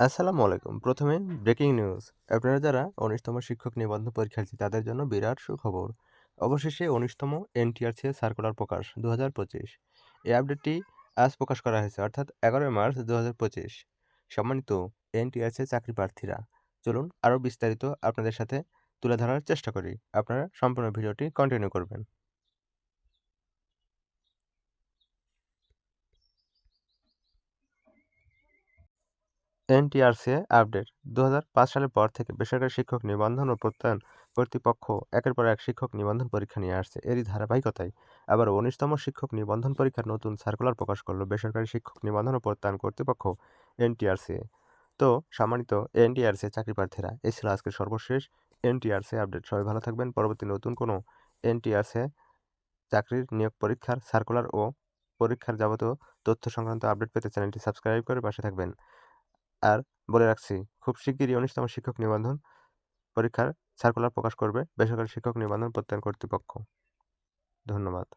আসসালামু আলাইকুম। প্রথমে ব্রেকিং নিউজ। আপনারা যারা উনিশতম শিক্ষক নিবন্ধন পরীক্ষার্থী, তাদের জন্য বিরাট সুখবর। অবশেষে উনিশতম এনটিআরসি সার্কুলার প্রকাশ দু হাজার পঁচিশ। এই আপডেটটি আজ প্রকাশ করা হয়েছে, অর্থাৎ এগারোই মার্চ দু হাজার পঁচিশ। সম্মানিত এনটিআরসি চাকরি প্রার্থীরা, চলুন আরও বিস্তারিত আপনাদের সাথে তুলে ধরার চেষ্টা করি। আপনারা সম্পূর্ণ ভিডিওটি কন্টিনিউ করবেন। NTRC update. দু হাজার পাঁচ সালের পর থেকে বেসরকারি শিক্ষক নিবন্ধন ও প্রত্যয়ন কর্তৃপক্ষ একের পর এক শিক্ষক নিবন্ধন পরীক্ষা নিয়ে আসছে এরই ধারাবাহিকতায়। আবার উনিশতম শিক্ষক নিবন্ধন পরীক্ষার নতুন সার্কুলার প্রকাশ করল বেসরকারি শিক্ষক নিবন্ধন ও প্রত্যয়ন কর্তৃপক্ষ এনটিআরসি তো, সম্মানিত এনটিআরসি চাকরি প্রার্থীরা এই ছিল আজকের সর্বশেষ এনটিআরসি আপডেট। সবাই ভালো থাকবেন। পরবর্তী নতুন কোনো এনটিআরসি চাকরির নিয়োগ পরীক্ষার সার্কুলার ও পরীক্ষার যাবতীয় তথ্য সংক্রান্ত আপডেট পেতে চ্যানেলটি সাবস্ক্রাইব করে পাশে থাকবেন। আর বলে রাখছি, খুব শিগগিরই উনিশতম শিক্ষক নিবন্ধন পরীক্ষার সার্কুলার প্রকাশ করবে বেসরকারি শিক্ষক নিবন্ধন প্রত্যয়ন কর্তৃপক্ষ। ধন্যবাদ।